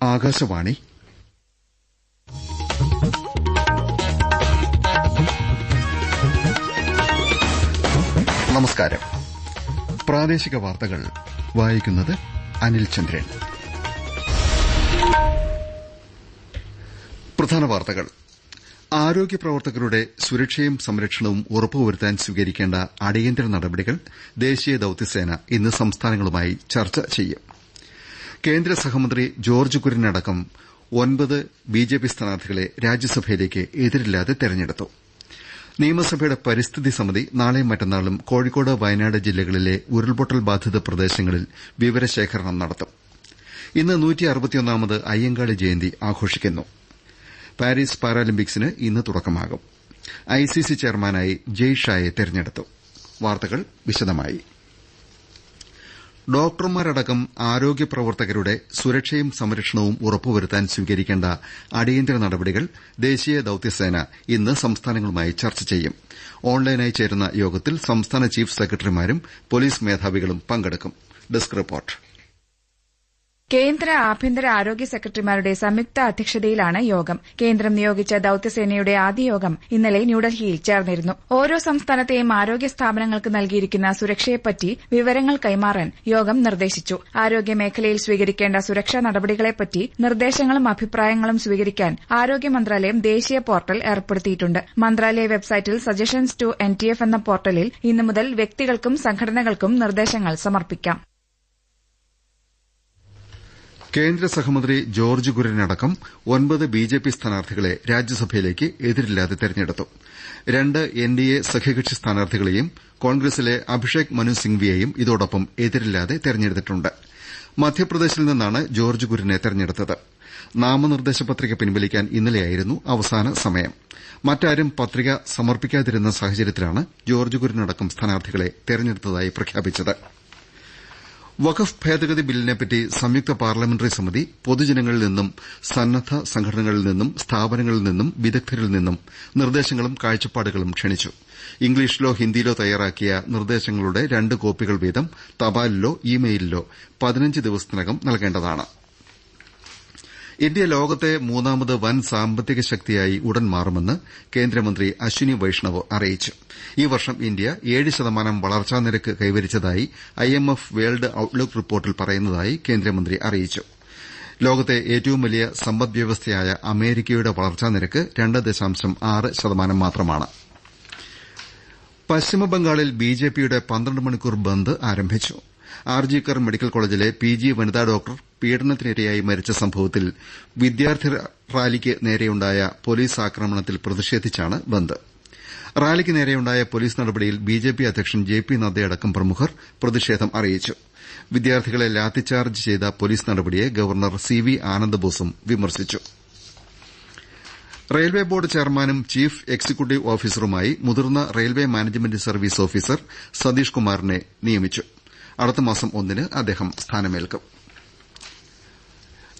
ആകാശവാണി. നമസ്കാരം. പ്രാദേശിക വാർത്തകൾ വായിക്കുന്നത് അനിൽ ചന്ദ്രൻ. പ്രധാന വാർത്തകൾ. ആരോഗ്യ പ്രവർത്തകരുടെ സുരക്ഷയും സംരക്ഷണവും ഉറപ്പുവരുത്താൻ സ്വീകരിക്കേണ്ട അടിയന്തര നടപടികൾ ദേശീയ ദൌത്യസേന ഇന്ന് സംസ്ഥാനങ്ങളുമായി ചർച്ച ചെയ്യും. കേന്ദ്ര സഹമന്ത്രി ജോർജ് കുര്യനടക്കം ഒൻപത് ബിജെപി സ്ഥാനാർത്ഥികളെ രാജ്യസഭയിലേക്ക് എതിരില്ലാതെ തെരഞ്ഞെടുത്തു. നിയമസഭയുടെ പരിസ്ഥിതി സമിതി നാളെയും മറ്റന്നാളും കോഴിക്കോട് വയനാട് ജില്ലകളിലെ ഉരുൾപൊട്ടൽ ബാധിത പ്രദേശങ്ങളിൽ വിവരശേഖരണം നടത്തും. ഇന്ന് അയ്യങ്കാളി ജയന്തി ആഘോഷിക്കുന്നു. പാരീസ് പാരാലിമ്പിക്സിന് ഇന്ന് തുടക്കമാകും. ഐസിസി ചെയർമാനായി ജെയ് ഷായെ തെരഞ്ഞെടുത്തു. വാർത്തകൾ വിശദമായി. ഡോക്ടർമാരടക്കം ആരോഗ്യ പ്രവർത്തകരുടെ സുരക്ഷയും സംരക്ഷണവും ഉറപ്പുവരുത്താൻ സ്വീകരിക്കേണ്ട അടിയന്തര നടപടികൾ ദേശീയ ദൌത്യസേന ഇന്ന് സംസ്ഥാനങ്ങളുമായി ചർച്ച ചെയ്യും. ഓൺലൈനായി ചേരുന്ന യോഗത്തിൽ സംസ്ഥാന ചീഫ് സെക്രട്ടറിമാരും പൊലീസ് മേധാവികളും പങ്കെടുക്കും. കേന്ദ്ര ആഭ്യന്തര ആരോഗ്യ സെക്രട്ടറിമാരുടെ സംയുക്ത അധ്യക്ഷതയിലാണ് യോഗം. കേന്ദ്രം നിയോഗിച്ച ദൌത്യസേനയുടെ ആദ്യ യോഗം ഇന്നലെ ന്യൂഡൽഹിയിൽ ചേർന്നിരുന്നു. ഓരോ സംസ്ഥാനത്തെയും ആരോഗ്യ സ്ഥാപനങ്ങൾക്ക് നൽകിയിരിക്കുന്ന സുരക്ഷയെപ്പറ്റി വിവരങ്ങൾ കൈമാറാൻ യോഗം നിർദ്ദേശിച്ചു. ആരോഗ്യ മേഖലയിൽ സ്വീകരിക്കേണ്ട സുരക്ഷാ നടപടികളെപ്പറ്റി നിർദ്ദേശങ്ങളും അഭിപ്രായങ്ങളും സ്വീകരിക്കാൻ ആരോഗ്യ മന്ത്രാലയം ദേശീയ പോർട്ടൽ ഏർപ്പെടുത്തിയിട്ടുണ്ട്. മന്ത്രാലയ വെബ്സൈറ്റിൽ സജഷൻസ് ടു എൻ എന്ന പോർട്ടലിൽ ഇന്നു മുതൽ വ്യക്തികൾക്കും സംഘടനകൾക്കും നിർദ്ദേശങ്ങൾ സമർപ്പിക്കാം. കേന്ദ്ര സഹമന്ത്രി ജോർജ് കുര്യനടക്കം ഒൻപത് ബിജെപി സ്ഥാനാർത്ഥികളെ രാജ്യസഭയിലേക്ക് എതിരില്ലാതെ തെരഞ്ഞെടുത്തു. രണ്ട് എൻഡിഎ സഖ്യകക്ഷി സ്ഥാനാർത്ഥികളെയും കോൺഗ്രസിലെ അഭിഷേക് മനു സിംഗ്വിയെയും ഇതോടൊപ്പം എതിരില്ലാതെ തെരഞ്ഞെടുത്തിട്ടുണ്ട്. മധ്യപ്രദേശിൽ നിന്നാണ് ജോർജ് കുര്യനെ തെരഞ്ഞെടുത്തത്. നാമനിർദ്ദേശ പത്രിക പിൻവലിക്കാൻ ഇന്നലെയായിരുന്നു അവസാന സമയം. മറ്റാരും പത്രിക സമർപ്പിക്കാതിരുന്ന സാഹചര്യത്തിലാണ് ജോർജ് കുര്യനടക്കം സ്ഥാനാർത്ഥികളെ തെരഞ്ഞെടുത്തതായി പ്രഖ്യാപിച്ചത്. വഖഫ് ഭേദഗതി ബില്ലിനെപ്പറ്റി സംയുക്ത പാർലമെന്ററി സമിതി പൊതുജനങ്ങളിൽ നിന്നും സന്നദ്ധ സംഘടനകളിൽ നിന്നും സ്ഥാപനങ്ങളിൽ നിന്നും വിദഗ്ധരിൽ നിന്നും നിർദ്ദേശങ്ങളും കാഴ്ചപ്പാടുകളും ക്ഷണിച്ചു. ഇംഗ്ലീഷിലോ ഹിന്ദിയിലോ തയ്യാറാക്കിയ നിർദ്ദേശങ്ങളുടെ രണ്ട് കോപ്പികൾ വീതം തപാലിലോ ഇ മെയിലിലോ പതിനഞ്ച് ദിവസത്തിനകം നൽകേണ്ടതാണ്. ഇന്ത്യ ലോകത്തെ മൂന്നാമത് വൻ സാമ്പത്തിക ശക്തിയായി ഉടൻ മാറുമെന്ന് കേന്ദ്രമന്ത്രി അശ്വിനി വൈഷ്ണവ് അറിയിച്ചു. ഈ വർഷം ഇന്ത്യ ഏഴ് ശതമാനം വളർച്ചാ നിരക്ക് കൈവരിച്ചതായി ഐഎംഎഫ് വേൾഡ് ഔട്ട്ലുക്ക് റിപ്പോർട്ടിൽ പറയുന്നതായി കേന്ദ്രമന്ത്രി അറിയിച്ചു. ലോകത്തെ ഏറ്റവും വലിയ സമ്പദ്വ്യവസ്ഥയായ അമേരിക്കയുടെ വളർച്ചാ നിരക്ക് രണ്ട് ദശാംശം ആറ് ശതമാനം മാത്രമാണ്. പശ്ചിമബംഗാളിൽ ബിജെപിയുടെ പന്ത്രണ്ട് മണിക്കൂർ ബന്ദ് ആരംഭിച്ചു. ആർജിക്കർ മെഡിക്കൽ കോളേജിലെ പി ജി വനിതാ ഡോക്ടർ പീഡനത്തിനിരയായി മരിച്ച സംഭവത്തിൽ വിദ്യാർത്ഥി റാലിക്ക് നേരെയുണ്ടായ പോലീസ് ആക്രമണത്തിൽ പ്രതിഷേധിച്ചാണ് ബന്ദ്. റാലിക്ക് നേരെയുണ്ടായ പോലീസ് നടപടിയിൽ ബിജെപി അധ്യക്ഷൻ ജെ പി നദ്ദയടക്കം പ്രമുഖർ പ്രതിഷേധം അറിയിച്ചു. വിദ്യാർത്ഥികളെ ലാത്തിചാർജ് ചെയ്ത പോലീസ് നടപടിയെ ഗവർണർ സി വി ആനന്ദബോസും വിമർശിച്ചു. റെയിൽവേ ബോർഡ് ചെയർമാനും ചീഫ് എക്സിക്യൂട്ടീവ് ഓഫീസറുമായി മുതിർന്ന railway management service officer Satish കുമാറിനെ നിയമിച്ചു. അടുത്തമാസം ഒന്നിന് അദ്ദേഹം സ്ഥാനമേൽക്കും.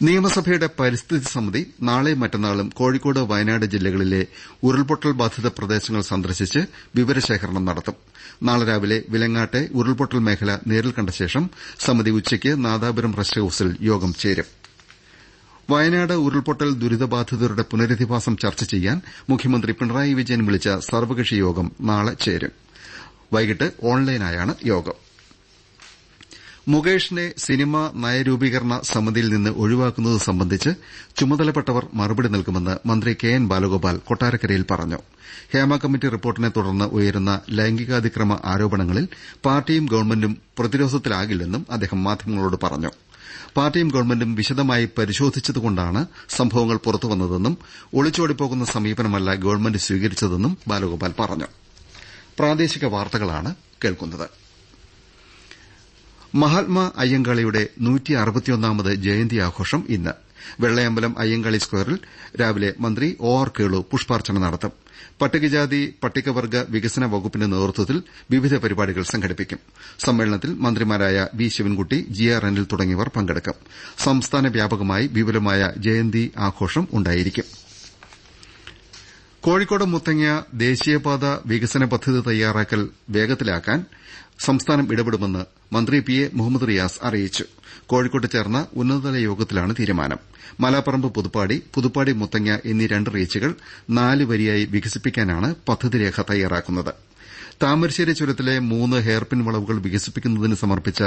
നിയമസഭയുടെ പരിസ്ഥിതി സമിതി നാളെയും മറ്റന്നാളും കോഴിക്കോട് വയനാട് ജില്ലകളിലെ ഉരുൾപൊട്ടൽ ബാധിത പ്രദേശങ്ങൾ സന്ദർശിച്ച് വിവരശേഖരണം നടത്തും. നാളെ രാവിലെ വിലങ്ങാട്ടെ ഉരുൾപൊട്ടൽ മേഖല നേരിൽ കണ്ട ശേഷം സമിതി ഉച്ചയ്ക്ക് നാദാപുരം റസ്റ്റ് ഹൌസിൽ യോഗം ചേരും. വയനാട് ഉരുൾപൊട്ടൽ ദുരിതബാധിതരുടെ പുനരധിവാസം ചർച്ച ചെയ്യാൻ മുഖ്യമന്ത്രി പിണറായി വിജയൻ വിളിച്ച സർവകക്ഷി യോഗം നാളെ ചേരും. വൈകിട്ട് ഓൺലൈനായാണ് യോഗം. മുകേഷിനെ സിനിമാ നയരൂപീകരണ സമിതിയിൽ നിന്ന് ഒഴിവാക്കുന്നത് സംബന്ധിച്ച് ചുമതലപ്പെട്ടവർ മറുപടി നൽകുമെന്ന് മന്ത്രി കെ എൻ ബാലഗോപാൽ കൊട്ടാരക്കരയിൽ പറഞ്ഞു. ഹേമ കമ്മിറ്റി റിപ്പോർട്ടിനെ തുടർന്ന് ഉയരുന്ന ലൈംഗികാതിക്രമ ആരോപണങ്ങളിൽ പാർട്ടിയും ഗവൺമെന്റും പ്രതിരോധത്തിലാകില്ലെന്നും അദ്ദേഹം മാധ്യമങ്ങളോട് പറഞ്ഞു. പാർട്ടിയും ഗവൺമെന്റും വിശദമായി പരിശോധിച്ചതുകൊണ്ടാണ് സംഭവങ്ങൾ പുറത്തുവന്നതെന്നും ഒളിച്ചോടിപ്പോകുന്ന സമീപനമല്ല ഗവൺമെന്റ് സ്വീകരിച്ചതെന്നും ബാലഗോപാൽ പറഞ്ഞു. മഹാത്മാ അയ്യങ്കാളിയുടെ നൂറ്റിയറുപത്തിയൊന്നാമത് ജയന്തി ആഘോഷം ഇന്ന്. വെള്ളയമ്പലം അയ്യങ്കാളി സ്ക്വയറിൽ രാവിലെ മന്ത്രി ഒ ആർ കേളു പുഷ്പാർച്ചന നടത്തും. പട്ടികജാതി പട്ടികവർഗ വികസന വകുപ്പിന്റെ നേതൃത്വത്തിൽ വിവിധ പരിപാടികൾ സംഘടിപ്പിക്കും. സമ്മേളനത്തിൽ മന്ത്രിമാരായ V Sivankutty G R Anil തുടങ്ങിയവർ പങ്കെടുക്കും. സംസ്ഥാന വ്യാപകമായി വിപുലമായ ജയന്തി ആഘോഷം ഉണ്ടായിരിക്കും. കോഴിക്കോട് മുത്തങ്ങ ദേശീയപാത വികസന പദ്ധതി തയ്യാറാക്കൽ വേഗത്തിലാക്കാൻ സംസ്ഥാനം ഇടപെടുമെന്ന് മന്ത്രി പി എ മുഹമ്മദ് റിയാസ് അറിയിച്ചു. കോഴിക്കോട്ട് ചേർന്ന ഉന്നതതല യോഗത്തിലാണ് തീരുമാനം. മലാപ്പറമ്പ് പുതുപ്പാടി പുതുപ്പാടി മുത്തങ്ങ എന്നീ രണ്ട് റീച്ചുകൾ നാല് വരിയായി വികസിപ്പിക്കാനാണ് പദ്ധതിരേഖ തയ്യാറാക്കുന്നത്. താമരശ്ശേരി ചുരത്തിലെ മൂന്ന് ഹെയർപിൻ വളവുകൾ വികസിപ്പിക്കുന്നതിന് സമർപ്പിച്ച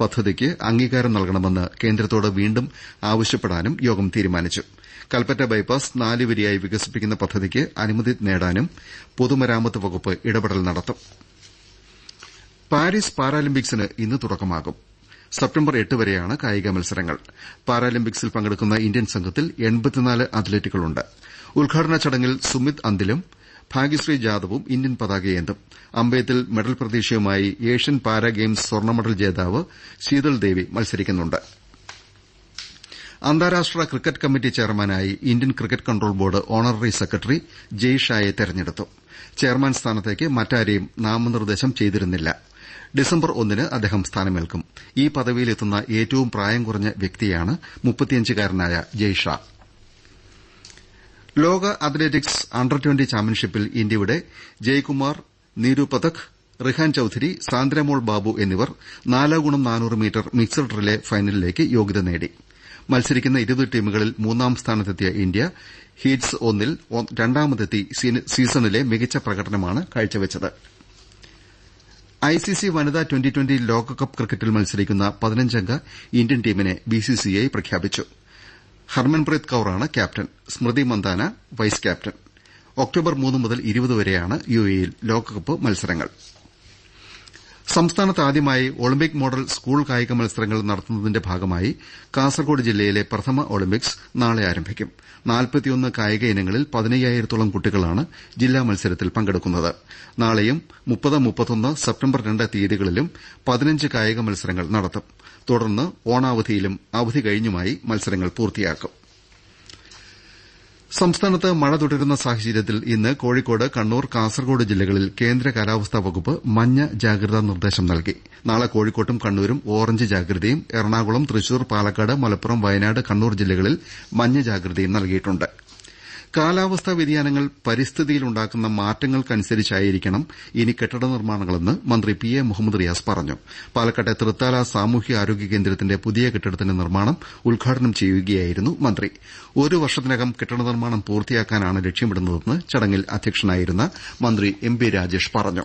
പദ്ധതിക്ക് അംഗീകാരം നൽകണമെന്ന് കേന്ദ്രത്തോട് വീണ്ടും ആവശ്യപ്പെടാനും യോഗം തീരുമാനിച്ചു. കൽപ്പറ്റ ബൈപ്പാസ് നാല് വരിയായി വികസിപ്പിക്കുന്ന പദ്ധതിക്ക് അനുമതി നേടാനും പൊതുമരാമത്ത് വകുപ്പ് ഇടപെടൽ നടത്തും. പാരീസ് പാരാലിമ്പിക്സിന് ഇന്ന് തുടക്കമാകും. സെപ്റ്റംബർ എട്ട് വരെയാണ് കായിക മത്സരങ്ങൾ. പാരാലിമ്പിക്സിൽ പങ്കെടുക്കുന്ന ഇന്ത്യൻ സംഘത്തിൽ അത്ലറ്റുകളുണ്ട്. ഉദ്ഘാടന ചടങ്ങിൽ സുമിത് അന്തിലും ഭാഗ്യശ്രീ ജാദവും ഇന്ത്യൻ പതാകയേന്തും അമ്പെയ്ത്തിൽ മെഡൽ പ്രതീക്ഷയുമായി ഏഷ്യൻ പാരാ ഗെയിംസ് സ്വർണ മെഡൽ ജേതാവ് ശീതൾ ദേവി മത്സരിക്കുന്നുണ്ട്. അന്താരാഷ്ട്ര ക്രിക്കറ്റ് കമ്മിറ്റി ചെയർമാനായി Indian cricket control board honorary secretary Jay ഷായെ തെരഞ്ഞെടുത്തു. ചെയർമാൻ സ്ഥാനത്തേക്ക് മറ്റാരെയും നാമനിർദ്ദേശം ചെയ്തിരുന്നില്ല. ഡിസംബർ ഒന്നിന് അദ്ദേഹം സ്ഥാനമേൽക്കും. ഈ പദവിയിലെത്തുന്ന ഏറ്റവും പ്രായം കുറഞ്ഞ വ്യക്തിയാണ് മുപ്പത്തിയഞ്ചുകാരനായ ജയ് ഷാ. ലോക അത്ലറ്റിക്സ് അണ്ടർ ട്വന്റി ചാമ്പ്യൻഷിപ്പിൽ ഇന്ത്യയുടെ ജയ്കുമാർ നീരു പതക് റിഹാൻ ചൌധരി സാന്ദ്രമോൾ ബാബു എന്നിവർ നാല് ഗുണം നാനൂറ് മീറ്റർ മിക്സഡ് റിലേ ഫൈനലിലേക്ക് യോഗ്യത നേടി. മത്സരിക്കുന്ന ഇരുപത് ടീമുകളിൽ മൂന്നാം സ്ഥാനത്തെത്തിയ ഇന്ത്യ ഹീറ്റ്സ് ഒന്നിൽ രണ്ടാമതെത്തി സീസണിലെ മികച്ച പ്രകടനമാണ് കാഴ്ചവെച്ചത്. ഐസിസി വനിതാ ട്വന്റി ട്വന്റി ലോകകപ്പ് ക്രിക്കറ്റിൽ മത്സരിക്കുന്ന പതിനഞ്ചംഗ ഇന്ത്യൻ ടീമിനെ ബിസിസിഐ പ്രഖ്യാപിച്ചു. Harmanpreet കൌറാണ് captain. Smriti Mandhana vice captain. October മൂന്ന് മുതൽ ഇരുപത് വരെയാണ് യുഎഇയിൽ ലോകകപ്പ് മത്സരങ്ങൾ. സംസ്ഥാനത്ത് ആദ്യമായി ഒളിമ്പിക് മോഡൽ സ്കൂൾ കായിക മത്സരങ്ങൾ നടത്തുന്നതിന്റെ ഭാഗമായി കാസർകോട് ജില്ലയിലെ പ്രഥമ ഒളിമ്പിക്സ് നാളെ ആരംഭിക്കും. നാൽപ്പത്തിയൊന്ന് കായിക ഇനങ്ങളിൽ പതിനയ്യായിരത്തോളം കുട്ടികളാണ് ജില്ലാ മത്സരത്തിൽ പങ്കെടുക്കുന്നത്. നാളെയും മുപ്പത് മുപ്പത്തൊന്ന് സെപ്റ്റംബർ രണ്ട് തീയതികളിലും പതിനഞ്ച് കായിക മത്സരങ്ങൾ നടത്തും. തുടർന്ന് ഓണാവധിയിലും അവധി കഴിഞ്ഞുമായി മത്സരങ്ങൾ പൂർത്തിയാക്കും. സംസ്ഥാനത്ത് മഴ തുടരുന്ന സാഹചര്യത്തിൽ ഇന്ന് കോഴിക്കോട് കണ്ണൂർ കാസർകോട് ജില്ലകളിൽ കേന്ദ്ര കാലാവസ്ഥാ വകുപ്പ് മഞ്ഞ ജാഗ്രതാ നിർദ്ദേശം നൽകി. നാളെ കോഴിക്കോട്ടും കണ്ണൂരും ഓറഞ്ച് ജാഗ്രതയും എറണാകുളം തൃശൂർ പാലക്കാട് മലപ്പുറം വയനാട് കണ്ണൂർ ജില്ലകളിൽ മഞ്ഞ ജാഗ്രതയും നൽകിയിട്ടുണ്ട്. കാലാവസ്ഥാ വ്യതിയാനങ്ങൾ പരിസ്ഥിതിയിലുണ്ടാക്കുന്ന മാറ്റങ്ങൾക്കനുസരിച്ചായിരിക്കണം ഇനി കെട്ടിട നിർമ്മാണങ്ങളെന്ന് മന്ത്രി പി എ മുഹമ്മദ് റിയാസ് പറഞ്ഞു. പാലക്കാട്ടെ തൃത്താല സാമൂഹ്യ ആരോഗ്യ കേന്ദ്രത്തിന്റെ പുതിയ കെട്ടിടത്തിന്റെ നിർമ്മാണം ഉദ്ഘാടനം ചെയ്യുകയായിരുന്നു മന്ത്രി. ഒരു വർഷത്തിനകം കെട്ടിട നിർമ്മാണം പൂർത്തിയാക്കാനാണ് ലക്ഷ്യമിടുന്നതെന്ന് ചടങ്ങിൽ അധ്യക്ഷനായിരുന്ന മന്ത്രി എം പി രാജേഷ് പറഞ്ഞു.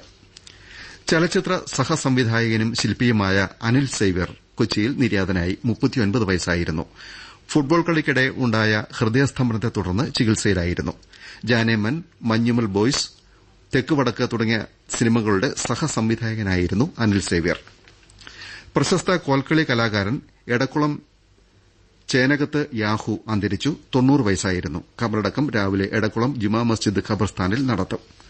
ചലച്ചിത്ര സഹസംവിധായകനും ശില്പിയുമായ അനിൽ സേവ്യർ കൊച്ചിയിൽ നിര്യാതനായി വയസ്സായിരുന്നു. ഫുട്ബോൾ കളിക്കിടെ ഉണ്ടായ ഹൃദയസ്തംഭനത്തെ തുടർന്ന് ചികിത്സയിലായിരുന്നു. ജാനേമൻ മഞ്ഞുമൽ ബോയ്സ് തെക്കുവടക്ക് തുടങ്ങിയ സിനിമകളുടെ സഹസംവിധായകനായിരുന്നു അനിൽ സേവ്യർ. പ്രശസ്ത കോൽക്കളി കലാകാരൻ എടക്കുളം ചേനകത്ത് യാഹു അന്തരിച്ചു. വയസ്സായിരുന്നു. ഖബറടക്കം രാവിലെ എടക്കുളം ജുമാ മസ്ജിദ് ഖബർസ്ഥാനിൽ നടത്തും.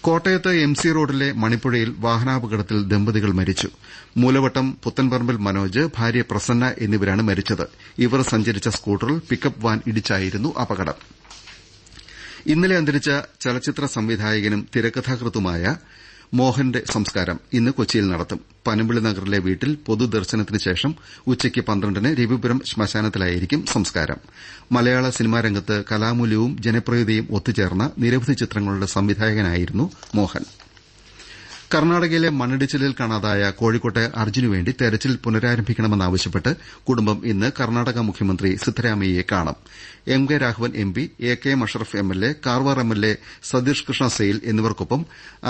കോട്ടയത്ത് എം സി റോഡിലെ മണിപ്പുഴയിൽ വാഹനാപകടത്തിൽ ദമ്പതികൾ മരിച്ചു. മൂലവട്ടം പുത്തൻപറമ്പിൽ മനോജ് ഭാര്യ പ്രസന്ന എന്നിവരാണ് മരിച്ചത്. ഇവർ സഞ്ചരിച്ച സ്കൂട്ടറിൽ പിക്കപ്പ് വാൻ ഇടിച്ചായിരുന്നു അപകടം. ഇന്നലെ അന്തരിച്ച ചലച്ചിത്ര സംവിധായകനും തിരക്കഥാകൃത്തുമായ മോഹന്റെ സംസ്കാരം ഇന്ന് കൊച്ചിയിൽ നടത്തും. പനമ്പിളി നഗറിലെ വീട്ടിൽ പൊതുദർശനത്തിന് ശേഷം ഉച്ചയ്ക്ക് പന്ത്രണ്ടിന് രവിപുരം ശ്മശാനത്തിലായിരിക്കും സംസ്കാരം. മലയാള സിനിമാരംഗത്ത് കലാമൂല്യവും ജനപ്രിയതയും ഒത്തുചേർന്ന നിരവധി ചിത്രങ്ങളുടെ സംവിധായകനായിരുന്നു മോഹൻ. കർണാടകയിലെ മണ്ണിടിച്ചിലിൽ കാണാതായ കോഴിക്കോട്ടെ അർജുനുവേണ്ടി തെരച്ചിൽ പുനരാരംഭിക്കണമെന്നാവശ്യപ്പെട്ട് കുടുംബം ഇന്ന് കർണാടക മുഖ്യമന്ത്രി സിദ്ധരാമയ്യയെ കാണും. M K Raghavan M P A K Mashraf M L A Karwar M L A Satish Krishna Sail എന്നിവർക്കൊപ്പം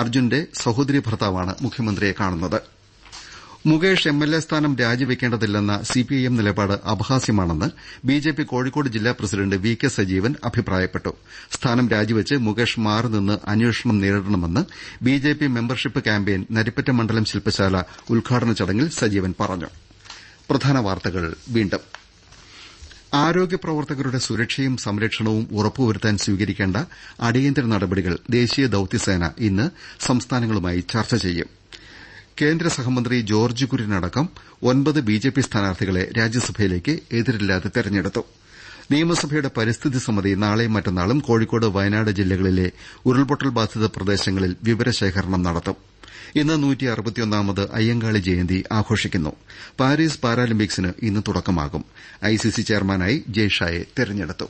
അർജുന്റെ സഹോദരി ഭർത്താവാണ് മുഖ്യമന്ത്രിയെ കാണുന്നത്. മുകേഷ് എം എൽ എ സ്ഥാനം രാജിവെക്കേണ്ടതില്ലെന്ന സിപിഐഎം നിലപാട് അപഹാസ്യമാണെന്ന് ബിജെപി കോഴിക്കോട് ജില്ലാ പ്രസിഡന്റ് വി കെ സജീവൻ അഭിപ്രായപ്പെട്ടു. സ്ഥാനം രാജിവെച്ച് മുകേഷ് മാറിനിന്ന് അന്വേഷണം നേരിടണമെന്ന് ബിജെപി മെമ്പർഷിപ്പ് ക്യാമ്പയിൻ നരിപ്പറ്റ മണ്ഡലം ശില്പശാല ഉദ്ഘാടന ചടങ്ങിൽ സജീവൻ പറഞ്ഞു. ആരോഗ്യ പ്രവർത്തകരുടെ സുരക്ഷയും സംരക്ഷണവും ഉറപ്പുവരുത്താൻ സ്വീകരിക്കേണ്ട അടിയന്തര നടപടികൾ ദേശീയ ദൌത്യസേന ഇന്ന് സംസ്ഥാനങ്ങളുമായി ചർച്ച ചെയ്യും. കേന്ദ്ര സഹമന്ത്രി ജോർജ് കുര്യനടക്കം ഒൻപത് ബിജെപി സ്ഥാനാർത്ഥികളെ രാജ്യസഭയിലേക്ക് എതിരില്ലാതെ തെരഞ്ഞെടുത്തു. നിയമസഭയുടെ പരിസ്ഥിതി സമിതി നാളെയും മറ്റന്നാളും കോഴിക്കോട് വയനാട് ജില്ലകളിലെ ഉരുൾപൊട്ടൽ ബാധിത പ്രദേശങ്ങളിൽ വിവരശേഖരണം നടത്തും. ഇന്ന് അയ്യങ്കാളി ജയന്തി ആഘോഷിക്കുന്നു. പാരീസ് പാരാലിമ്പിക്സിന് ഇന്ന് തുടക്കമാകും. ഐസിസി ചെയർമാനായി ജയ്ഷായെ തെരഞ്ഞെടുത്തു.